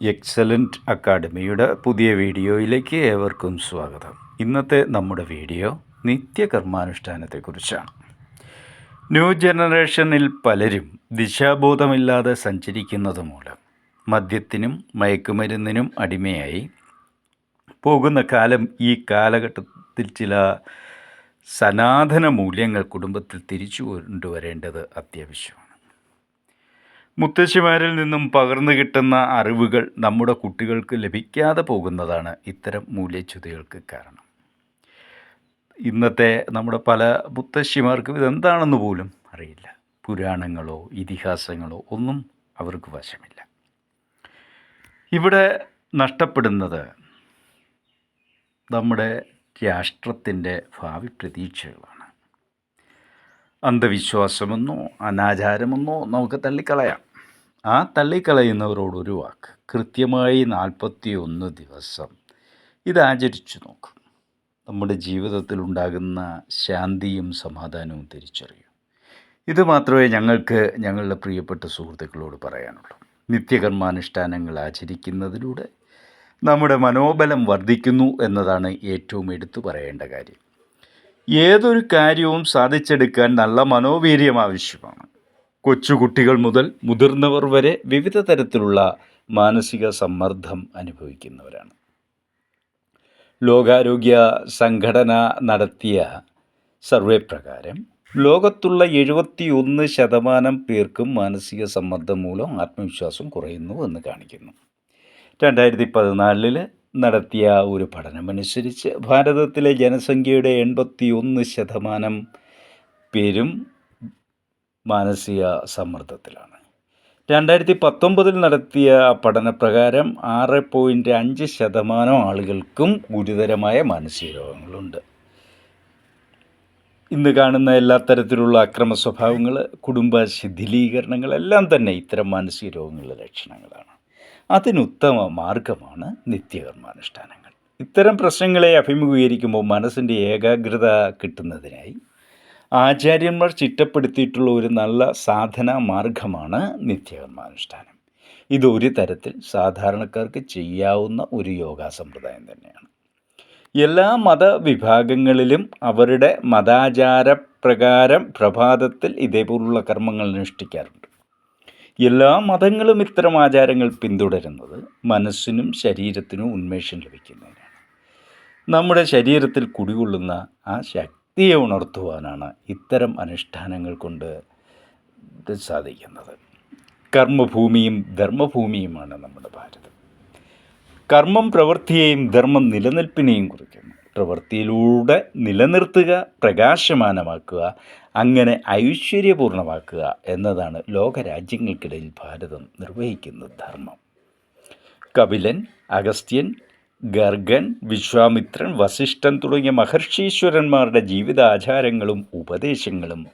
Excellent അക്കാഡമിയുടെ പുതിയ വീഡിയോയിലേക്ക് ഏവർക്കും സ്വാഗതം. ഇന്നത്തെ നമ്മുടെ വീഡിയോ നിത്യകർമാനുഷ്ഠാനത്തെക്കുറിച്ചാണ്. ന്യൂ ജനറേഷനിൽ പലരും ദിശാബോധമില്ലാതെ സഞ്ചരിക്കുന്നത് മൂലം മദ്യത്തിനും മയക്കുമരുന്നിനും അടിമയായി. പോകുന്ന കാലം ഈ കാലഘട്ടത്തിൽ ചില സനാതന മൂല്യങ്ങൾ കുടുംബത്തിൽ തിരിച്ചു കൊണ്ടുവരേണ്ടത് അത്യാവശ്യമാണ്. മുത്തശ്ശിമാരിൽ നിന്നും പകർന്നു കിട്ടുന്ന അറിവുകൾ നമ്മുടെ കുട്ടികൾക്ക് ലഭിക്കാതെ പോകുന്നതാണ് ഇത്തരം മൂല്യച്യുതികൾക്ക് കാരണം. ഇന്നത്തെ നമ്മുടെ പല മുത്തശ്ശിമാർക്കും ഇതെന്താണെന്ന് പോലും അറിയില്ല. പുരാണങ്ങളോ ഇതിഹാസങ്ങളോ ഒന്നും അവർക്ക് വശമില്ല. ഇവിടെ നഷ്ടപ്പെടുന്നത് നമ്മുടെ രാഷ്ട്രത്തിന്റെ ഭാവി പ്രതീക്ഷകളാണ്. അന്ധവിശ്വാസമെന്നോ അനാചാരമെന്നോ നമുക്ക് തള്ളിക്കളയാം. ആ തള്ളിക്കളയുന്നവരോട് ഒരു വാക്ക്. കൃത്യമായി നാൽപ്പത്തി ഒന്ന് ദിവസം. ഇത് ആചരിച്ചു നോക്കും. നമ്മുടെ ജീവിതത്തിൽ ഉണ്ടാകുന്ന ശാന്തിയും സമാധാനവും തിരിച്ചറിയും. ഇത് മാത്രമേ ഞങ്ങൾക്ക് ഞങ്ങളുടെ പ്രിയപ്പെട്ട സുഹൃത്തുക്കളോട് പറയാനുള്ളൂ. നിത്യകർമാനുഷ്ഠാനങ്ങൾ ആചരിക്കുന്നതിലൂടെ നമ്മുടെ മനോബലം വർദ്ധിക്കുന്നു എന്നതാണ് ഏറ്റവും എടുത്തു പറയേണ്ട കാര്യം. ഏതൊരു കാര്യവും സാധിച്ചെടുക്കാൻ നല്ല മനോവീര്യം ആവശ്യമാണ്. കൊച്ചുകുട്ടികൾ മുതൽ മുതിർന്നവർ വരെ വിവിധ തരത്തിലുള്ള മാനസിക സമ്മർദ്ദം അനുഭവിക്കുന്നവരാണ്. ലോകാരോഗ്യ സംഘടന നടത്തിയ സർവേ പ്രകാരം ലോകത്തുള്ള എഴുപത്തി ഒന്ന് ശതമാനം പേർക്കും മാനസിക സമ്മർദ്ദം മൂലം ആത്മവിശ്വാസം കുറയുന്നു എന്ന് കാണിക്കുന്നു. രണ്ടായിരത്തി പതിനാലിൽ നടത്തിയ ഒരു പഠനമനുസരിച്ച് ഭാരതത്തിലെ ജനസംഖ്യയുടെ എൺപത്തി ഒന്ന് ശതമാനം പേരും മാനസിക സമ്മർദ്ദത്തിലാണ്. രണ്ടായിരത്തി പത്തൊമ്പതിൽ നടത്തിയ പഠനപ്രകാരം ആറ് പോയിന്റ് അഞ്ച് ശതമാനം ആളുകൾക്കും ഗുരുതരമായ മാനസിക രോഗങ്ങളുണ്ട്. ഇന്ന് കാണുന്ന എല്ലാ തരത്തിലുള്ള അക്രമ സ്വഭാവങ്ങൾ കുടുംബ ശിഥിലീകരണങ്ങൾ എല്ലാം തന്നെ ഇത്തരം മാനസിക രോഗങ്ങളുടെ ലക്ഷണങ്ങളാണ്. അതിനുത്തമ മാർഗമാണ് നിത്യകർമാനുഷ്ഠാനങ്ങൾ. ഇത്തരം പ്രശ്നങ്ങളെ അഭിമുഖീകരിക്കുമ്പോൾ മനസ്സിന്റെ ഏകാഗ്രത കിട്ടുന്നതിനായി ആചാര്യന്മാർ ചിട്ടപ്പെടുത്തിയിട്ടുള്ള ഒരു നല്ല സാധന മാർഗമാണ് നിത്യകർമാനുഷ്ഠാനം ഇതൊരു തരത്തിൽ സാധാരണക്കാർക്ക് ചെയ്യാവുന്ന ഒരു യോഗാ സമ്പ്രദായം തന്നെയാണ്. എല്ലാ മതവിഭാഗങ്ങളിലും അവരുടെ മതാചാര പ്രകാരം പ്രഭാതത്തിൽ ഇതേപോലുള്ള കർമ്മങ്ങൾ അനുഷ്ഠിക്കാറുണ്ട്. എല്ലാ മതങ്ങളും ഇത്തരം ആചാരങ്ങൾ പിന്തുടരുന്നത് മനസ്സിനും ശരീരത്തിനും ഉന്മേഷം ലഭിക്കുന്നതിനാണ്. നമ്മുടെ ശരീരത്തിൽ കുടികൊള്ളുന്ന ആ ശക്തിയെ ഉണർത്തുവാനാണ് ഇത്തരം അനുഷ്ഠാനങ്ങൾ കൊണ്ട് സാധിക്കുന്നത്. കർമ്മഭൂമിയും ധർമ്മഭൂമിയുമാണ് നമ്മുടെ ഭാരതം. കർമ്മം പ്രവൃത്തിയെയും ധർമ്മം നിലനിൽപ്പിനെയും കുറിക്കുന്നു. പ്രവൃത്തിയിലൂടെ നിലനിർത്തുക പ്രകാശമാനമാക്കുക അങ്ങനെ ഐശ്വര്യപൂർണമാക്കുക എന്നതാണ് ലോകരാജ്യങ്ങൾക്കിടയിൽ ഭാരതം നിർവഹിക്കുന്ന ധർമ്മം. കപിലൻ അഗസ്ത്യൻ ഗർഗൻ വിശ്വാമിത്രൻ വസിഷ്ഠൻ തുടങ്ങിയ മഹർഷീശ്വരന്മാരുടെ ജീവിതാചാരങ്ങളും ഉപദേശങ്ങളും.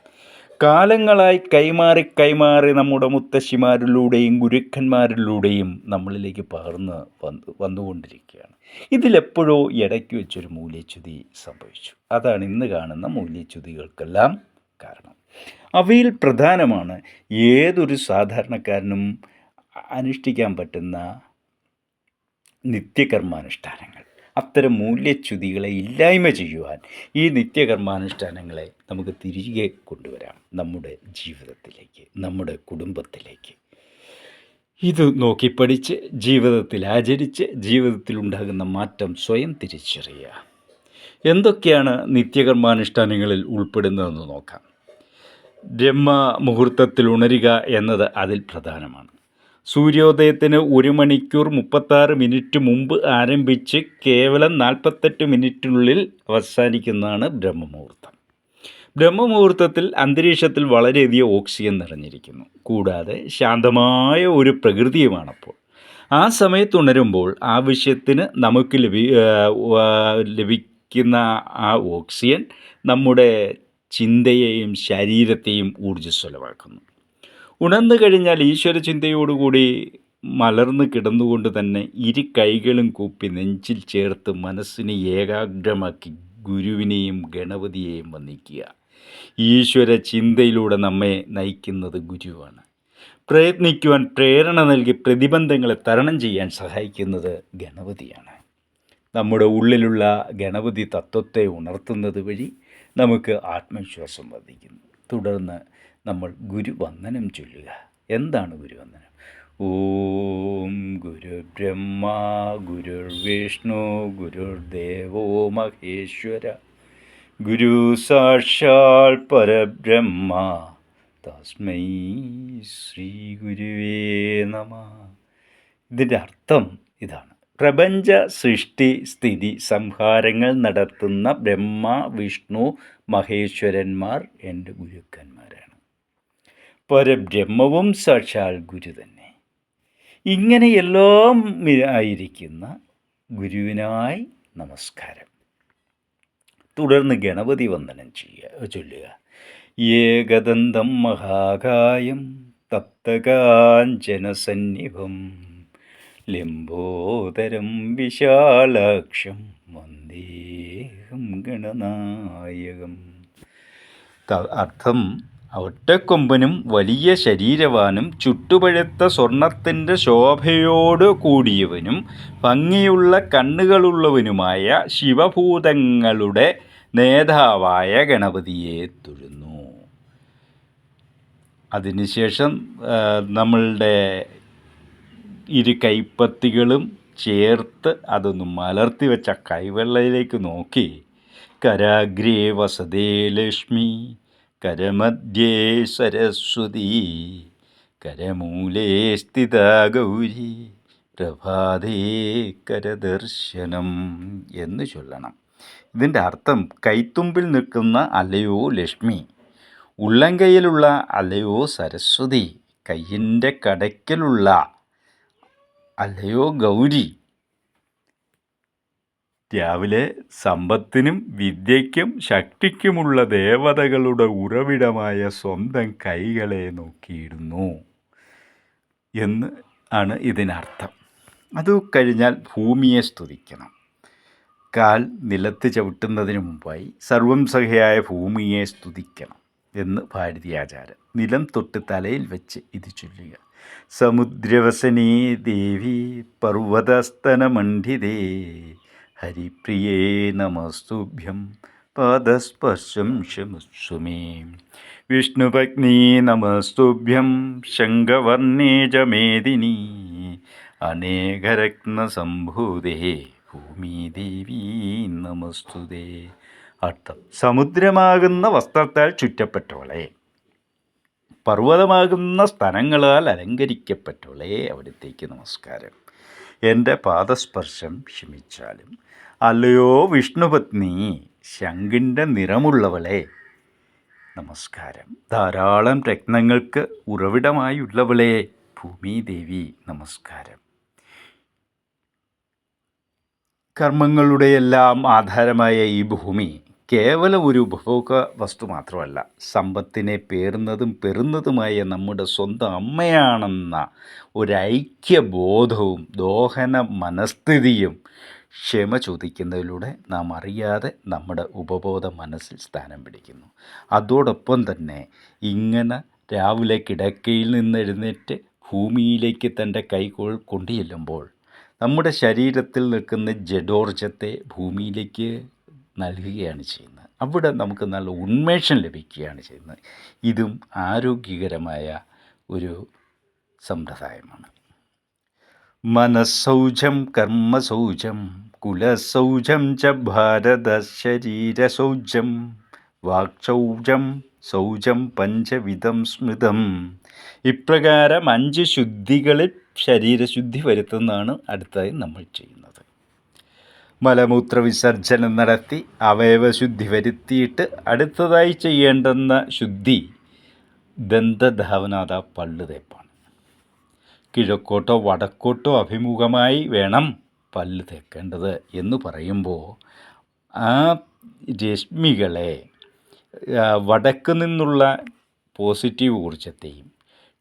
കാലങ്ങളായി കൈമാറി കൈമാറി നമ്മുടെ മുത്തശ്ശിമാരിലൂടെയും ഗുരുക്കന്മാരിലൂടെയും നമ്മളിലേക്ക് പകർന്ന് വന്നു വന്നുകൊണ്ടിരിക്കുകയാണ്. ഇതിലെപ്പോഴോ ഇടയ്ക്ക് വെച്ചൊരു മൂല്യച്യുതി സംഭവിച്ചു. അതാണ് ഇന്ന് കാണുന്ന മൂല്യച്യുതികൾക്കെല്ലാം കാരണം. അവയിൽ പ്രധാനമാണ് ഏതൊരു സാധാരണക്കാരനും അനുഷ്ഠിക്കാൻ പറ്റുന്ന നിത്യകർമാനുഷ്ഠാനങ്ങൾ. അത്തരം മൂല്യച്യുതികളെ ഇല്ലായ്മ ചെയ്യുവാൻ ഈ നിത്യകർമാനുഷ്ഠാനങ്ങളെ നമുക്ക് തിരികെ കൊണ്ടുവരാം നമ്മുടെ ജീവിതത്തിലേക്ക് നമ്മുടെ കുടുംബത്തിലേക്ക്. ഇത് നോക്കി പഠിച്ച് ജീവിതത്തിൽ ആചരിച്ച് ജീവിതത്തിൽ ഉണ്ടാകുന്ന മാറ്റം സ്വയം തിരിച്ചറിയുക. എന്തൊക്കെയാണ് നിത്യകർമാനുഷ്ഠാനങ്ങളിൽ ഉൾപ്പെടുന്നതെന്ന് നോക്കാം. ബ്രഹ്മ മുഹൂർത്തത്തിൽ ഉണരുക എന്നത് അതിൽ പ്രധാനമാണ്. സൂര്യോദയത്തിന് ഒരു മണിക്കൂർ മുപ്പത്താറ് മിനിറ്റ് മുമ്പ് ആരംഭിച്ച് കേവലം നാൽപ്പത്തെട്ട് മിനിറ്റിനുള്ളിൽ അവസാനിക്കുന്നതാണ് ബ്രഹ്മമുഹൂർത്തം. ബ്രഹ്മമുഹൂർത്തത്തിൽ അന്തരീക്ഷത്തിൽ വളരെയധികം ഓക്സിജൻ നിറഞ്ഞിരിക്കുന്നു. കൂടാതെ ശാന്തമായ ഒരു പ്രകൃതിയുമാണപ്പോൾ. ആ സമയത്ത് ഉണരുമ്പോൾ ആവശ്യത്തിന് നമുക്ക് ലഭി ലഭിക്കുന്ന ആ ഓക്സിജൻ നമ്മുടെ ചിന്തയെയും ശരീരത്തെയും ഊർജസ്വലമാക്കുന്നു. ഉണർന്നു കഴിഞ്ഞാൽ ഈശ്വര ചിന്തയോടുകൂടി മലർന്ന് കിടന്നുകൊണ്ട് തന്നെ ഇരു കൈകളും കൂപ്പി നെഞ്ചിൽ ചേർത്ത് മനസ്സിനെ ഏകാഗ്രമാക്കി ഗുരുവിനെയും ഗണപതിയെയും വന്ദിക്കുക. ഈശ്വര ചിന്തയിലൂടെ നമ്മെ നയിക്കുന്നത് ഗുരുവാണ്. പ്രയത്നിക്കുവാൻ പ്രേരണ നൽകി പ്രതിബന്ധങ്ങളെ തരണം ചെയ്യാൻ സഹായിക്കുന്നത് ഗണപതിയാണ്. നമ്മുടെ ഉള്ളിലുള്ള ഗണപതി തത്വത്തെ ഉണർത്തുന്നത് വഴി നമുക്ക് ആത്മവിശ്വാസം വർദ്ധിക്കുന്നു. തുടർന്ന് നമ്മൾ ഗുരുവന്ദനം ചൊല്ലുക. എന്താണ് ഗുരുവന്ദനം? ഓം ഗുരുബ്രഹ്മ ഗുരുർവിഷ്ണു ഗുരുർദേവോ മഹേശ്വര ഗുരു സാക്ഷാൽ പരബ്രഹ്മ തസ്മൈ ശ്രീ ഗുരുവേ നമ. ഇതിന്റെ അർത്ഥം ഇതാണ്. പ്രപഞ്ച സൃഷ്ടി സ്ഥിതി സംഹാരങ്ങൾ നടത്തുന്ന ബ്രഹ്മ വിഷ്ണു മഹേശ്വരന്മാർ എന്റെ ഗുരുക്കന്മാരാണ്. പരബ്രഹ്മവും സാക്ഷാൽ ഗുരു തന്നെ. ഇങ്ങനെയെല്ലാം ആയിരിക്കുന്ന ഗുരുവിനായി നമസ്കാരം. തുടർന്ന് ഗണപതി വന്ദനം ചെയ്യുക ചൊല്ലുക. ഏകദന്തം മഹാകായം തപ്തകാഞ്ചനസന്നിഭം ലംബോദരം വിശാലാക്ഷം വന്ദേഹം ഗണനായകം. അർത്ഥം ഒറ്റക്കൊമ്പനും വലിയ ശരീരവാനും ചുട്ടുപഴുത്ത സ്വർണത്തിന്റെ ശോഭയോട് കൂടിയവനും ഭംഗിയുള്ള കണ്ണുകളുള്ളവനുമായ ശിവഭൂതങ്ങളുടെ നേതാവായ ഗണപതിയെ തൊഴുന്നു. അതിനുശേഷം നമ്മളുടെ ഇരു കൈപ്പത്തികളും ചേർത്ത് അതൊന്ന് മലർത്തി വെച്ച കൈവെള്ളയിലേക്ക് നോക്കി. കരാഗ്രേ വസതേ ലക്ഷ്മി. കരമധ്യേ സരസ്വതി കരമൂലേ സ്ഥിത ഗൗരി പ്രഭാതേ കരദർശനം എന്ന് ചൊല്ലണം. ഇതിന്റെ അർത്ഥം കൈത്തുമ്പിൽ നിൽക്കുന്ന അലയോ ലക്ഷ്മി ഉള്ളംകൈയിലുള്ള അലയോ സരസ്വതി കയ്യിന്റെ കടയ്ക്കലുള്ള അലയോ ഗൗരി രാവിലെ സമ്പത്തിനും വിദ്യയ്ക്കും ശക്തിക്കുമുള്ള ദേവതകളുടെ ഉറവിടമായ സ്വന്തം കൈകളെ നോക്കിയിരുന്നു എന്ന് ആണ് ഇതിനർത്ഥം. അത് കഴിഞ്ഞാൽ ഭൂമിയെ സ്തുതിക്കണം. കാൽ നിലത്ത് ചവിട്ടുന്നതിന് മുമ്പായി സർവം സഹയായ ഭൂമിയെ സ്തുതിക്കണം എന്ന് ഭാരതീയാചാരം നിലം തൊട്ട് തലയിൽ വെച്ച് ഇത് ചൊല്ലുക. സമുദ്രവസനേ ദേവി പർവതസ്തനമണ്ഡിതേ ഹരിപ്രിയേ നമസ്തുഭ്യം. പാദസ്പർശം ക്ഷമുസ്വമേ വിഷ്ണുപത്നീ നമസ്തുഭ്യം. ശങ്കവർണേ ച മേദിനി അനേകരത്നസംഭൂതേ ഭൂമിദേവീ നമസ്തുതേ. അർത്ഥം. സമുദ്രമാകുന്ന വസ്ത്രത്താൽ ചുറ്റപ്പെട്ടവളെ. പർവതമാകുന്ന സ്ഥലങ്ങളാൽ അലങ്കരിക്കപ്പെട്ടവളെ. അവിടത്തേക്ക് നമസ്കാരം. എന്റെ പാദസ്പർശം ക്ഷമിച്ചാലും. അല്ലയോ വിഷ്ണുപത്നി ശങ്കിന്റെ നിറമുള്ളവളെ. നമസ്കാരം. ധാരാളം രത്നങ്ങൾക്ക് ഉറവിടമായുള്ളവളെ ഭൂമിദേവി നമസ്കാരം. കർമ്മങ്ങളുടെയെല്ലാം ആധാരമായ ഈ ഭൂമി കേവലം ഒരു ഉപഭോഗ വസ്തു മാത്രമല്ല സമ്പത്തിനെ പേറുന്നതും പെറുന്നതുമായ നമ്മുടെ സ്വന്തം അമ്മയാണെന്ന ഒരു ഒരൈക്യബോധവും ദോഹന മനസ്ഥിതിയും ക്ഷമ ചോദിക്കുന്നതിലൂടെ നാം അറിയാതെ നമ്മുടെ ഉപബോധ മനസ്സിൽ സ്ഥാനം പിടിക്കുന്നു. അതോടൊപ്പം തന്നെ ഇങ്ങനെ രാവിലെ കിടക്കയിൽ നിന്ന് എഴുന്നേറ്റ് ഭൂമിയിലേക്ക് തന്റെ കൈകൾ കൊണ്ടുചെല്ലുമ്പോൾ നമ്മുടെ ശരീരത്തിൽ നിൽക്കുന്ന ജഡോർജത്തെ ഭൂമിയിലേക്ക് നൽകുകയാണ് ചെയ്യുന്നത്. അവിടെ നമുക്ക് നല്ല ഉന്മേഷം ലഭിക്കുകയാണ് ചെയ്യുന്നത്. ഇതും ആരോഗ്യകരമായ ഒരു സമ്പ്രദായമാണ്. മനസ്സൗജം കർമ്മസൗജം കുലസൗജം ച ഭാരത ശരീരസൗജം വാക്സൗജം സൗജം പഞ്ചവിധം സ്മൃതം. ഇപ്രകാരം അഞ്ച് ശുദ്ധികളിൽ ശരീരശുദ്ധി വരുത്തുന്നതാണ് അടുത്തതായി നമ്മൾ ചെയ്യുന്നത്. മലമൂത്ര വിസർജനം നടത്തി അവയവശുദ്ധി വരുത്തിയിട്ട് അടുത്തതായി ചെയ്യേണ്ടുന്ന ശുദ്ധി ദന്തധാവനാഥ പല്ല് തേപ്പാണ് കിഴക്കോട്ടോ വടക്കോട്ടോ അഭിമുഖമായി വേണം പല്ല് തേക്കേണ്ടത് എന്ന് പറയുമ്പോൾ ആ രശ്മികളെ വടക്ക് നിന്നുള്ള പോസിറ്റീവ് ഊർജത്തെയും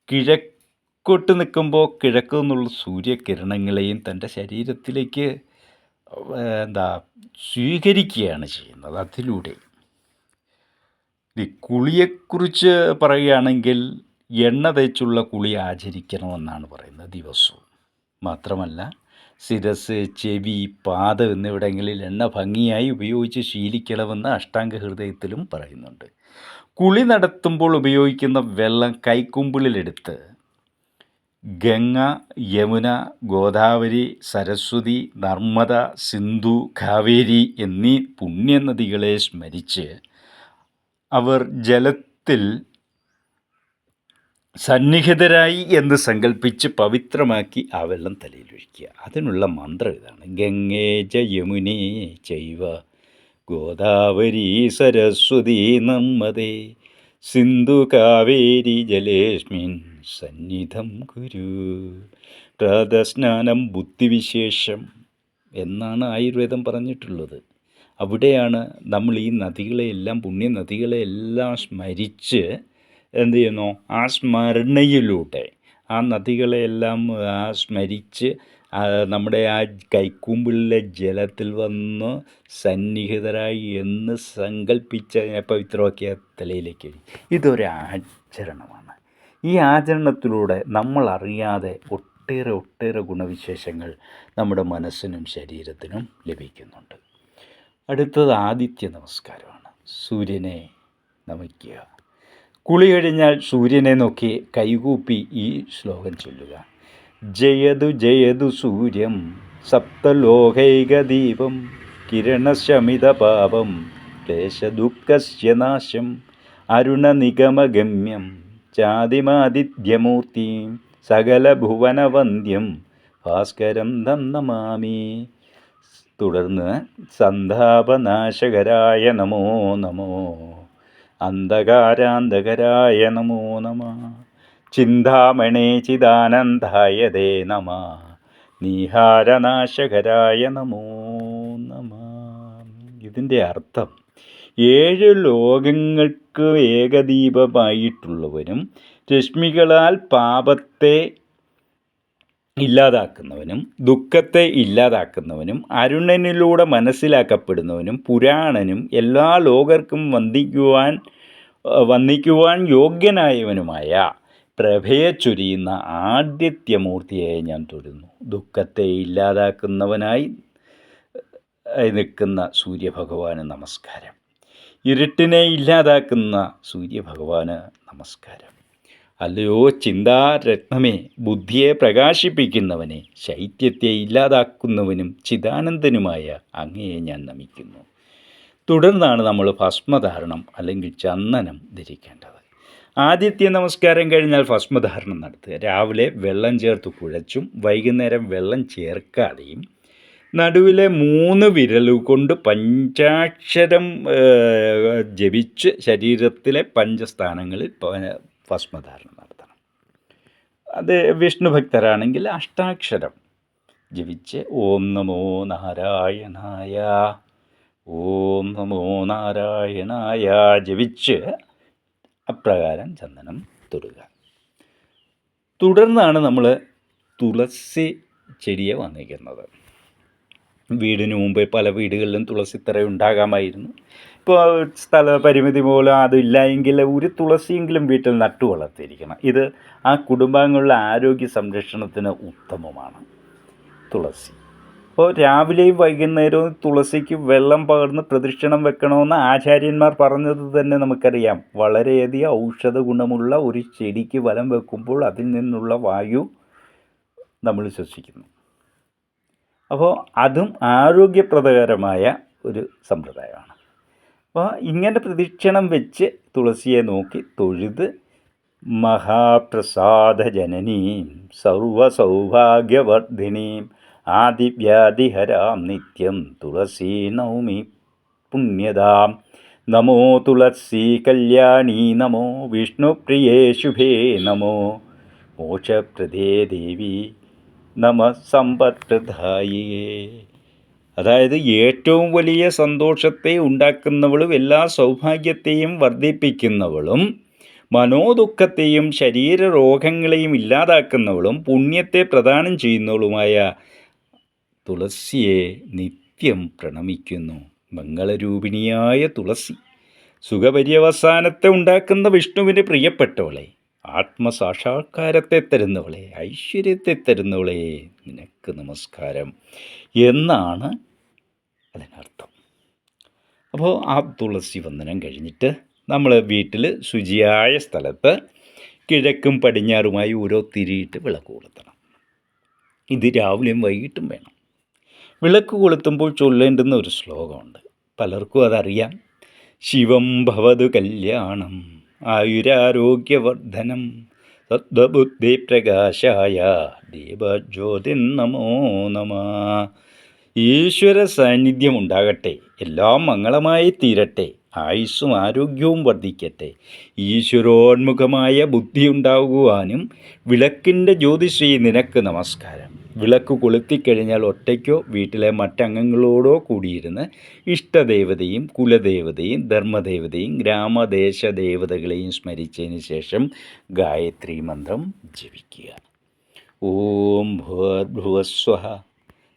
കിഴക്കോട്ട് നിൽക്കുമ്പോൾ കിഴക്ക് നിന്നുള്ള സൂര്യകിരണങ്ങളെയും തന്റെ ശരീരത്തിലേക്ക് എന്താ സ്വീകരിക്കുകയാണ് ചെയ്യുന്നത് അതിലൂടെ. ഈ കുളിയെക്കുറിച്ച് പറയുകയാണെങ്കിൽ എണ്ണ തേച്ചുള്ള കുളി ആചരിക്കണമെന്നാണ് പറയുന്നത് ദിവസവും. മാത്രമല്ല ശിരസ് ചെവി പാദം എന്നിവിടങ്ങളിൽ എണ്ണ ഭംഗിയായി ഉപയോഗിച്ച് ശീലിക്കണമെന്ന് അഷ്ടാംഗ ഹൃദയത്തിലും പറയുന്നുണ്ട്. കുളി നടത്തുമ്പോൾ ഉപയോഗിക്കുന്ന വെള്ളം കൈക്കുമ്പിളിലെടുത്ത് ഗംഗ യമുന ഗോദാവരി സരസ്വതി നർമ്മദ സിന്ധു കാവേരി എന്നീ പുണ്യനദികളെ സ്മരിച്ച് അവർ ജലത്തിൽ സന്നിഹിതരായി എന്ന് സങ്കല്പിച്ച് പവിത്രമാക്കി ആ വെള്ളം തലയിലൊഴിക്കുക അതിനുള്ള മന്ത്രം ഇതാണ്. ഗംഗേ ച യമുനേ ചൈവ ഗോദാവരി സരസ്വതി നമ്മതേ സിന്ധു കാവേരി ജലേസ്മിൻ സന്നിധം കുരു പ്രാതസ്നാനം ബുദ്ധിവിശേഷം എന്നാണ് ആയുർവേദം പറഞ്ഞിട്ടുള്ളത്. അവിടെയാണ് നമ്മൾ ഈ നദികളെയെല്ലാം പുണ്യ നദികളെയെല്ലാം സ്മരിച്ച് എന്ത് ചെയ്യുന്നു? ആ സ്മരണയിലൂടെ ആ നദികളെയെല്ലാം ആ സ്മരിച്ച് നമ്മുടെ ആ കൈക്കൂമ്പിളിലെ ജലത്തിൽ വന്ന് സന്നിഹിതരായി എന്ന് സങ്കല്പിച്ച പവിത്രമാക്കിയ തലയിലേക്ക് ഇതൊരു ആചരണമാണ്. ഈ ആചരണത്തിലൂടെ നമ്മൾ അറിയാതെ ഒട്ടേറെ ഒട്ടേറെ ഗുണവിശേഷങ്ങൾ നമ്മുടെ മനസ്സിനും ശരീരത്തിനും ലഭിക്കുന്നുണ്ട്. അടുത്തത് ആദിത്യ നമസ്കാരമാണ്. സൂര്യനെ നമിക്കുക. കുളി കഴിഞ്ഞാൽ സൂര്യനെ നോക്കി കൈകൂപ്പി ഈ ശ്ലോകം ചൊല്ലുക. ജയതു ജയതു സൂര്യം സപ്തലോകൈക ദീപം കിരണശമിതപാപം ക്ലേശദുഃഖസ്യ നാശം അരുണനിഗമഗമ്യം ചാതിമാദിത്യമൂർത്തിം സകലഭുവനവന്ദ്യം ഭാസ്കരം തം തുടർന്ന് സന്താപനാശകരായ നമോ നമോ അന്ധകാരാന്ധകരായ നമോ നമ ചിന്താമണേ ചിദാനന്ദായ ദേ നമ നീഹാരനാശകരായ നമോ നമ. ഇതിന്റെ അർത്ഥം ഏഴ് ലോകങ്ങൾക്ക് ഏകദീപമായിട്ടുള്ളവനും രശ്മികളാൽ പാപത്തെ ഇല്ലാതാക്കുന്നവനും ദുഃഖത്തെ ഇല്ലാതാക്കുന്നവനും അരുണനിലൂടെ മനസ്സിലാക്കപ്പെടുന്നവനും പുരാണനും എല്ലാ ലോകർക്കും വന്ദിക്കുവാൻ വന്ദിക്കുവാൻ യോഗ്യനായവനുമായ പ്രഭയെ ചൊരിയുന്ന ആദിത്യമൂർത്തിയായി ഞാൻ തൊഴുന്നു ദുഃഖത്തെ ഇല്ലാതാക്കുന്നവനായി നിൽക്കുന്ന സൂര്യഭഗവാന് നമസ്കാരം. ഇരുട്ടിനെ ഇല്ലാതാക്കുന്ന സൂര്യഭഗവാന് നമസ്കാരം. അല്ലയോ ചിന്താരത്നമേ ബുദ്ധിയെ പ്രകാശിപ്പിക്കുന്നവനെ ശൈത്യത്തെ ഇല്ലാതാക്കുന്നവനും ചിദാനന്ദനുമായ അങ്ങയെ ഞാൻ നമിക്കുന്നു. തുടർന്നാണ് നമ്മൾ ഭസ്മധാരണം അല്ലെങ്കിൽ ചന്ദനം ധരിക്കേണ്ടത്. ആദ്യത്തെ നമസ്കാരം കഴിഞ്ഞാൽ ഭസ്മധാരണം നടത്തുക. രാവിലെ വെള്ളം ചേർത്ത് കുഴച്ചും വൈകുന്നേരം വെള്ളം ചേർക്കാതെയും നടുവിലെ മൂന്ന് വിരലുകൊണ്ട് പഞ്ചാക്ഷരം ജപിച്ച് ശരീരത്തിലെ പഞ്ചസ്ഥാനങ്ങളിൽ ഭസ്മധാരണം നടത്തണം. അത് വിഷ്ണു ഭക്തരാണെങ്കിൽ അഷ്ടാക്ഷരം ജപിച്ച് ഓം നമോ നാരായണായ ഓം നമോ നാരായണായ ജപിച്ച് അപ്രകാരം ചന്ദനം തൊടുക. തുടർന്നാണ് നമ്മൾ തുളസി ചെടിയെ വന്നിരിക്കുന്നത്. വീടിന് മുമ്പ് പല വീടുകളിലും തുളസിത്തറ ഉണ്ടാകാമായിരുന്നു. ഇപ്പോൾ സ്ഥല പരിമിതി മൂലം അതില്ല എങ്കിൽ ഒരു തുളസിയെങ്കിലും വീട്ടിൽ നട്ടു വളർത്തിയിരിക്കണം. ഇത് ആ കുടുംബാംഗങ്ങളുടെ ആരോഗ്യ സംരക്ഷണത്തിന് ഉത്തമമാണ്. തുളസി. അപ്പോൾ രാവിലെയും വൈകുന്നേരവും തുളസിക്ക് വെള്ളം പകർന്ന് പ്രദക്ഷിണം വെക്കണമെന്ന് ആചാര്യന്മാർ പറഞ്ഞത് തന്നെ നമുക്കറിയാം. വളരെയധികം ഔഷധ ഗുണമുള്ള ഒരു ചെടിക്ക് വലം വെക്കുമ്പോൾ അതിൽ നിന്നുള്ള വായു നമ്മൾ ശ്വസിക്കുന്നു. അപ്പോൾ അതും ആരോഗ്യപ്രദകരമായ ഒരു സമ്പ്രദായമാണ്. അപ്പോൾ ഇങ്ങനെ പ്രദക്ഷിണം വെച്ച് തുളസിയെ നോക്കി തൊഴുത് മഹാപ്രസാദജനനീം സർവസൗഭാഗ്യവർദ്ധിനീം ആദിവ്യാധിഹരാം നിത്യം തുളസീ നൗമി പുണ്യതാം. നമോ തുളസി കല്യാണി നമോ വിഷ്ണുപ്രിയേ ശുഭേ നമോ മോക്ഷപ്രദേ ദേവി. നമ സമ്പദ്ധായിയേ അതായത് ഏറ്റവും വലിയ സന്തോഷത്തെ ഉണ്ടാക്കുന്നവളും എല്ലാ സൗഭാഗ്യത്തെയും വർദ്ധിപ്പിക്കുന്നവളും മനോദുഃഖത്തെയും ശരീരരോഗങ്ങളെയും ഇല്ലാതാക്കുന്നവളും പുണ്യത്തെ പ്രദാനം ചെയ്യുന്നവളുമായ തുളസിയെ നിത്യം പ്രണമിക്കുന്നു. മംഗളരൂപിണിയായ തുളസി സുഖപര്യവസാനത്തെ ഉണ്ടാക്കുന്ന വിഷ്ണുവിന്റെ പ്രിയപ്പെട്ടവളെ. ആത്മസാക്ഷാത്കാരത്തെ തരുന്നവളെ ഐശ്വര്യത്തെ തരുന്നവളെ നിനക്ക് നമസ്കാരം എന്നാണ് അതിനർത്ഥം അപ്പോൾ ആ തുളസി വന്ദനം കഴിഞ്ഞിട്ട് നമ്മൾ വീട്ടിൽ ശുചിയായ സ്ഥലത്ത് കിഴക്കും പടിഞ്ഞാറുമായി ഓരോ തിരിയിട്ട് വിളക്ക് കൊളുത്തണം. ഇത് രാവിലെയും വൈകിട്ടും വേണം. വിളക്ക് കൊളുത്തുമ്പോൾ ചൊല്ലേണ്ടുന്ന ഒരു ശ്ലോകമുണ്ട്. പലർക്കും അതറിയാം. ശിവം ഭവതു കല്യാണം. ആയുരാരോഗ്യവർദ്ധനം സദ്ബുദ്ധി പ്രകാശായ ദീപജ്യോതി നമോ. നമ ഈശ്വര സാന്നിധ്യം ഉണ്ടാകട്ടെ എല്ലാം മംഗളമായി തീരട്ടെ ആയുസ്സും ആരോഗ്യവും വർദ്ധിക്കട്ടെ ഈശ്വരോന്മുഖമായ ബുദ്ധി ഉണ്ടാകുവാനും വിളക്കിന്റെ ജ്യോതിശ്രീ നിനക്ക് നമസ്കാരം. വിളക്ക് കൊളുത്തിക്കഴിഞ്ഞാൽ ഒറ്റയ്ക്കോ വീട്ടിലെ മറ്റംഗങ്ങളോടോ കൂടിയിരുന്ന് ഇഷ്ടദേവതയും കുലദേവതയും ധർമ്മദേവതയും ഗ്രാമദേശ ദേവതകളെയും സ്മരിച്ചതിന് ശേഷം ഗായത്രി മന്ത്രം ജപിക്കുക. ഓം ഭൂർഭുവസ്വ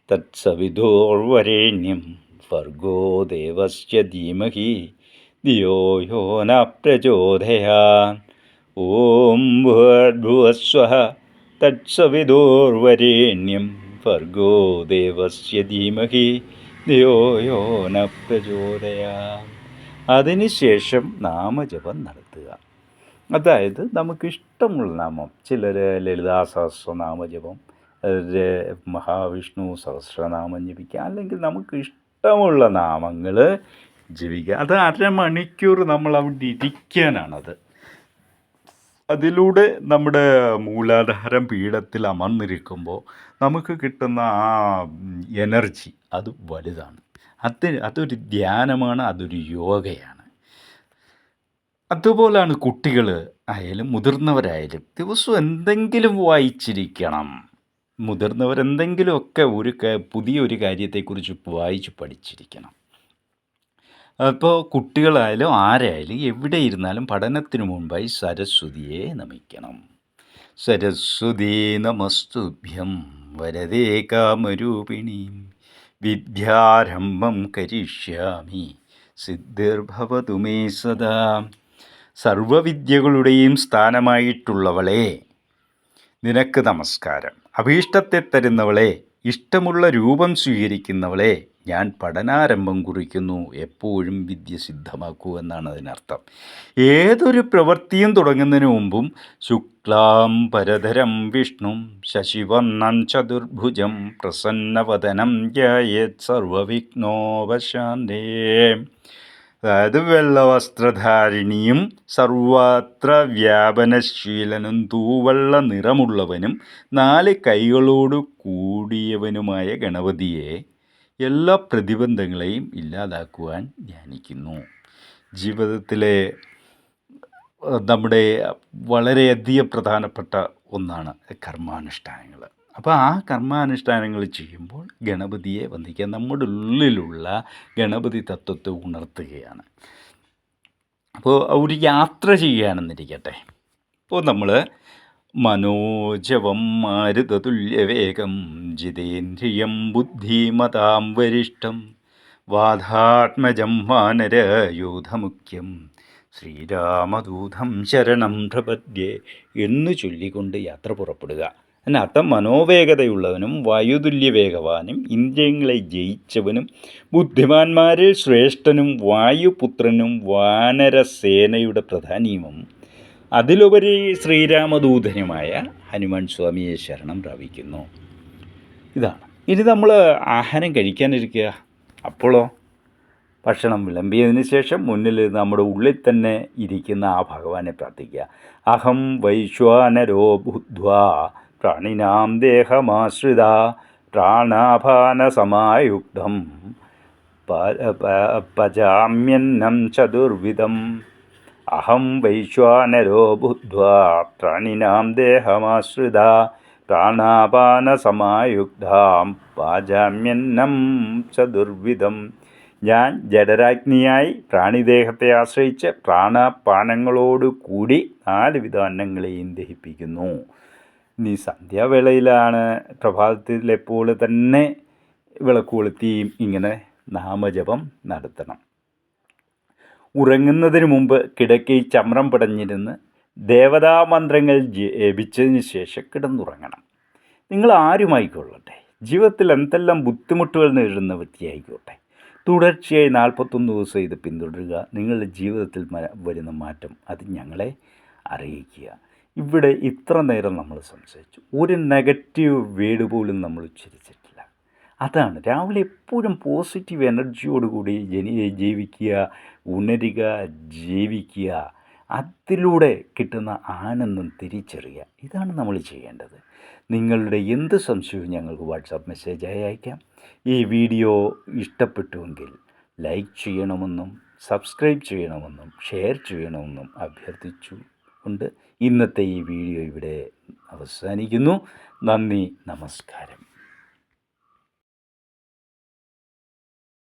തത്സവിധോർവരേണ്യം. ഭർഗോ ദേവസ്യ ധീമഹി ധിയോ യോ ന പ്രചോദയാൻ ഓം ഭൂർഭുവസ്വ തത്സവിതോർവരേണ്യം ഭർഗോ ദേവസ്യ ധീമഹി ധിയോ യോ ന പ്രചോദയാൻ അതിനുശേഷം നാമജപം നടത്തുക. അതായത് നമുക്കിഷ്ടമുള്ള നാമം ചിലർ ലളിതാ സഹസ്രനാമജപം മഹാവിഷ്ണു സഹസ്രനാമം ജപിക്കുക. അല്ലെങ്കിൽ നമുക്ക് ഇഷ്ടമുള്ള നാമങ്ങൾ ജപിക്കുക. അത് അരമണിക്കൂർ നമ്മൾ അവിടെ ഇരിക്കാനാണത്. അതിലൂടെ നമ്മുടെ മൂലാധാരം പീഠത്തിൽ അമർന്നിരിക്കുമ്പോൾ നമുക്ക് കിട്ടുന്ന ആ എനർജി അത് വലുതാണ്. അത് അതൊരു ധ്യാനമാണ് അതൊരു യോഗയാണ്. അതുപോലാണ് കുട്ടികൾ ആയാലും മുതിർന്നവരായാലും ദിവസം എന്തെങ്കിലും വായിച്ചിരിക്കണം. മുതിർന്നവരെന്തെങ്കിലുമൊക്കെ ഒരു പുതിയൊരു കാര്യത്തെക്കുറിച്ച് വായിച്ച് പഠിച്ചിരിക്കണം. അപ്പോൾ കുട്ടികളായാലും ആരായാലും എവിടെ ഇരുന്നാലും പഠനത്തിന് മുമ്പായി സരസ്വതിയെ നമിക്കണം. സരസ്വതി നമസ്തുഭ്യം വരദേ കാമരൂപിണി. വിദ്യാരംഭം കരിഷ്യാമി സിദ്ധിർഭവതു മേ സദാ. സർവവിദ്യകളുടെയും സ്ഥാനമായിട്ടുള്ളവളെ നിനക്ക് നമസ്കാരം. അഭീഷ്ടത്തെ തരുന്നവളെ ഇഷ്ടമുള്ള രൂപം സ്വീകരിക്കുന്നവളെ ഞാൻ പഠനാരംഭം കുറിക്കുന്നു എപ്പോഴും വിദ്യ സിദ്ധമാക്കൂ എന്നാണ് അതിനർത്ഥം. ഏതൊരു പ്രവൃത്തിയും തുടങ്ങുന്നതിന് മുമ്പും ശുക്ലാം പരധരം വിഷ്ണു ശശിവർണം ചതുർഭുജം പ്രസന്നവദനം ജയത് സർവവിഘ്നോപശാന്തേ. അതായത് വെള്ളവസ്ത്രധാരിണിയും സർവത്ര വ്യാപനശീലനും തൂവെള്ള നിറമുള്ളവനും നാല് കൈകളോട് കൂടിയവനുമായ ഗണപതിയെ എല്ലാ പ്രതിബന്ധങ്ങളെയും ഇല്ലാതാക്കുവാൻ ധ്യാനിക്കുന്നു. ജീവിതത്തിലെ നമ്മുടെ വളരെയധികം പ്രധാനപ്പെട്ട ഒന്നാണ് കർമാനുഷ്ഠാനങ്ങൾ. അപ്പോൾ ആ കർമാനുഷ്ഠാനങ്ങൾ ചെയ്യുമ്പോൾ ഗണപതിയെ വന്ദിക്കുക നമ്മുടെ ഉള്ളിലുള്ള ഗണപതി തത്വത്തെ ഉണർത്തുകയാണ്. അപ്പോൾ ഒരു യാത്ര ചെയ്യുകയാണെന്നിരിക്കട്ടെ ഇപ്പോൾ നമ്മൾ മനോജവം മാരുതതുല്യവേഗം ജിതേന്ദ്രിയം ബുദ്ധിമതാം വരിഷ്ഠം വാധാത്മജം വാനരയൂഥമുഖ്യം ശ്രീരാമദൂതം ശരണം പ്രപദ്യേ എന്നു ചൊല്ലിക്കൊണ്ട് യാത്ര പുറപ്പെടുക. അതിനർത്ഥം മനോവേഗതയുള്ളവനും വായുതുല്യവേഗവാനും ഇന്ദ്രിയങ്ങളെ ജയിച്ചവനും ബുദ്ധിമാന്മാരിൽ ശ്രേഷ്ഠനും വായുപുത്രനും വാനരസേനയുടെ പ്രധാനിയുമും അതിലുപരി ശ്രീരാമദൂതനുമായ ഹനുമാൻ സ്വാമിയെ ശരണം പ്രാപിക്കുന്നു. ഇതാണ്. ഇനി നമ്മൾ ആഹാരം കഴിക്കാനിരിക്കുക. അപ്പോഴോ ഭക്ഷണം വിളമ്പിയതിന് ശേഷം മുന്നിൽ നമ്മുടെ ഉള്ളിൽ തന്നെ ഇരിക്കുന്ന ആ ഭഗവാനെ പ്രാർത്ഥിക്കുക. അഹം വൈശ്വാനരോ ബുദ്ധ്വാ പ്രാണിനാം ദേഹമാശ്രിത പ്രാണാപാനസമായുക്തം പജാമ്യന്നം ചതുർവിധം. അഹം വൈശ്വാനരോ ബുദ്ധ്വാ പ്രാണിനാം ദേഹമാശ്രിത പ്രാണാപാനസമായുക്താം ച ചതുർവിധം. ഞാൻ ജഡരാജ്ഞിയായി പ്രാണിദേഹത്തെ ആശ്രയിച്ച് പ്രാണാപാനങ്ങളോടുകൂടി നാല് വിധ അന്നങ്ങളെയും ദഹിപ്പിക്കുന്നു. ഇനി സന്ധ്യാവേളയിലാണ് പ്രഭാതത്തിൽ എപ്പോൾ തന്നെ വിളക്ക് കൊളുത്തിയും ഇങ്ങനെ നാമജപം നടത്തണം. ഉറങ്ങുന്നതിന് മുമ്പ് കിടക്കയിൽ ചമ്രം പടഞ്ഞിരുന്ന് ദേവതാമന്ത്രങ്ങൾ ജപിച്ചതിന് ശേഷം കിടന്നുറങ്ങണം. നിങ്ങൾ ആരുമായിക്കൊള്ളട്ടെ? ജീവിതത്തിൽ എന്തെല്ലാം ബുദ്ധിമുട്ടുകൾ നേരിടുന്ന വ്യക്തിയായിക്കോട്ടെ? തുടർച്ചയായി നാൽപ്പത്തൊന്ന് ദിവസം ഇത് പിന്തുടരുക നിങ്ങളുടെ ജീവിതത്തിൽ വരുന്ന മാറ്റം അത് ഞങ്ങളെ അറിയിക്കുക. ഇവിടെ ഇത്ര നേരം നമ്മൾ സംസാരിച്ചു. ഒരു നെഗറ്റീവ് വേഡ് പോലും നമ്മൾ ഉച്ചരിച്ചിട്ടില്ല. അതാണ്. രാവിലെ എപ്പോഴും പോസിറ്റീവ് എനർജിയോടുകൂടി ജനി ജീവിക്കുക ഉണരുക ജീവിക്കുക. അതിലൂടെ കിട്ടുന്ന ആനന്ദം തിരിച്ചറിയുക. ഇതാണ് നമ്മൾ ചെയ്യേണ്ടത്. നിങ്ങളുടെ എന്ത് സംശയവും ഞങ്ങൾക്ക് വാട്സാപ്പ് മെസ്സേജായി അയക്കാം. ഈ വീഡിയോ ഇഷ്ടപ്പെട്ടുവെങ്കിൽ ലൈക്ക് ചെയ്യണമെന്നും സബ്സ്ക്രൈബ് ചെയ്യണമെന്നും ഷെയർ ചെയ്യണമെന്നും അഭ്യർത്ഥിച്ചു കൊണ്ട് ഇന്നത്തെ ഈ വീഡിയോ ഇവിടെ അവസാനിക്കുന്നു. നന്ദി നമസ്കാരം.